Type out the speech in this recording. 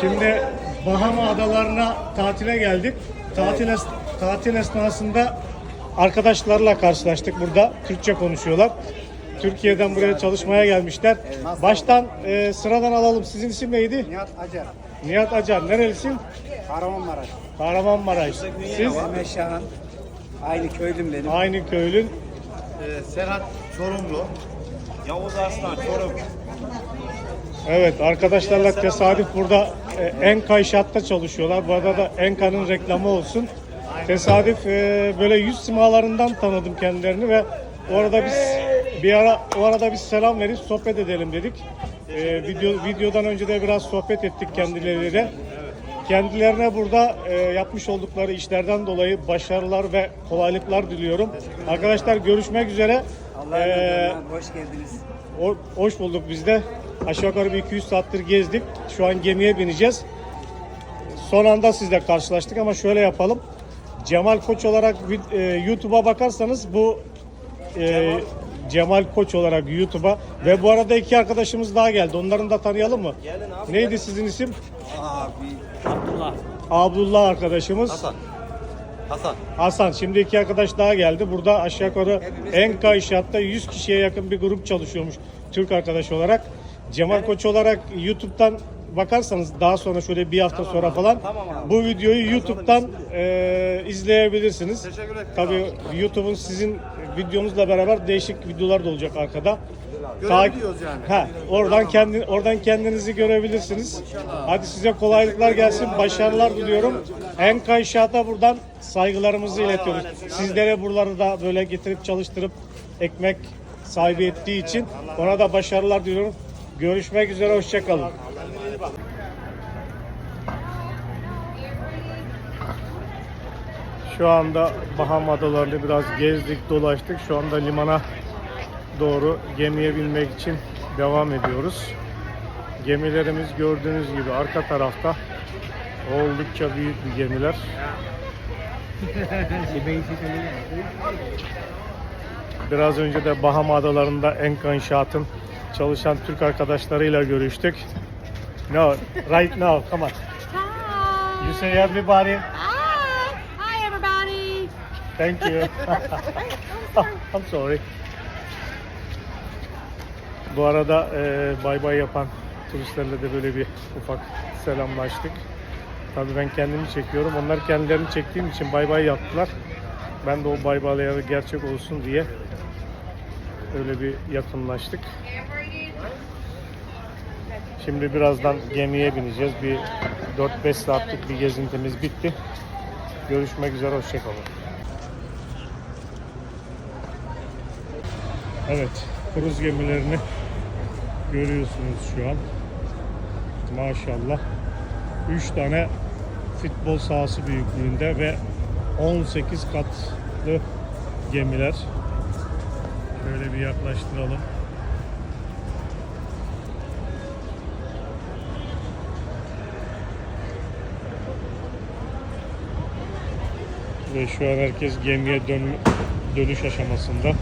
Şimdi Bahama adalarına tatile geldik. Tatil, es- tatil esnasında arkadaşlarla karşılaştık burada. Türkçe konuşuyorlar. Türkiye'den buraya çalışmaya gelmişler. Baştan e, sıradan alalım. Sizin isim neydi? Nihat Acar, Nihat Acar. Nerelisin? Kahramanmaraş. Kahramanmaraş. Siz Mehmet Şahan. Aynı köylüm benim. aynı köylün. Ee, Serhat Çorumlu. Yavuz Arslan Çorum. Evet arkadaşlarla tesadüf burada e, Enka inşaatta çalışıyorlar. Bu arada da Enka'nın reklamı olsun. Tesadüf e, böyle yüz simalarından tanıdım kendilerini ve orada biz bir ara o arada biz selam verip sohbet edelim dedik. E, video videodan önce de biraz sohbet ettik kendileriyle. Kendilerine burada e, yapmış oldukları işlerden dolayı başarılar ve kolaylıklar diliyorum. Arkadaşlar görüşmek üzere. Allah'a E, emanet olun. Hoş geldiniz. o- Hoş bulduk biz de. Aşağı yukarı bir 200 saattir gezdik. Şu an gemiye bineceğiz. Son anda sizle karşılaştık ama şöyle yapalım. Cemal Koç olarak e, YouTube'a bakarsanız bu e, Cemal Koç olarak YouTube'a ve bu arada iki arkadaşımız daha geldi. Onların da tanıyalım mı? Neydi sizin isim? Abi. Abdullah. Abdullah arkadaşımız. Hasan. Hasan. Hasan. Şimdi iki arkadaş daha geldi. Burada aşağı yukarı Enka İnşaat'ta 100 kişiye yakın bir grup çalışıyormuş Türk arkadaş olarak. Cemal Koç olarak YouTube'dan bakarsanız daha sonra şöyle bir hafta sonra falan bu videoyu YouTube'dan e, izleyebilirsiniz. Teşekkür ederim. Tabii YouTube'un sizin videonuzla beraber değişik videolar da olacak arkada. Görebiliyoruz yani. Ha, oradan kendi oradan kendinizi görebilirsiniz. Hadi size kolaylıklar gelsin, başarılar diliyorum. Enka İnşaat'a buradan saygılarımızı iletiyoruz. Sizlere buraları da böyle getirip çalıştırıp ekmek sahibi ettiği için ona da başarılar diliyorum. Görüşmek üzere, hoşçakalın. Şu anda Bahama Adaları'nda biraz gezdik, dolaştık. Şu anda limana doğru gemiye binmek için devam ediyoruz. Gemilerimiz gördüğünüz gibi arka tarafta oldukça büyük bir gemiler. Biraz önce de Bahama Adaları'nda Enka İnşaat'ın çalışan Türk arkadaşlarıyla görüştük. No, right now, come on. You say everybody. Thank you. I'm sorry. Bu arada e, bay bay yapan turistlerle de böyle bir ufak selamlaştık. Tabii ben kendimi çekiyorum. Onlar kendilerini çektiğim için bay bay yaptılar. Ben de o bay bayları gerçek olsun diye öyle bir yakınlaştık. Şimdi birazdan gemiye bineceğiz. Bir 4-5 saatlik bir gezintimiz bitti. Görüşmek üzere, hoşçakalın. Evet, kruz gemilerini görüyorsunuz şu an. Maşallah. 3 tane futbol sahası büyüklüğünde ve 18 katlı gemiler. Şöyle bir yaklaştıralım. Ve şu an herkes gemiye dön dönüş aşamasında.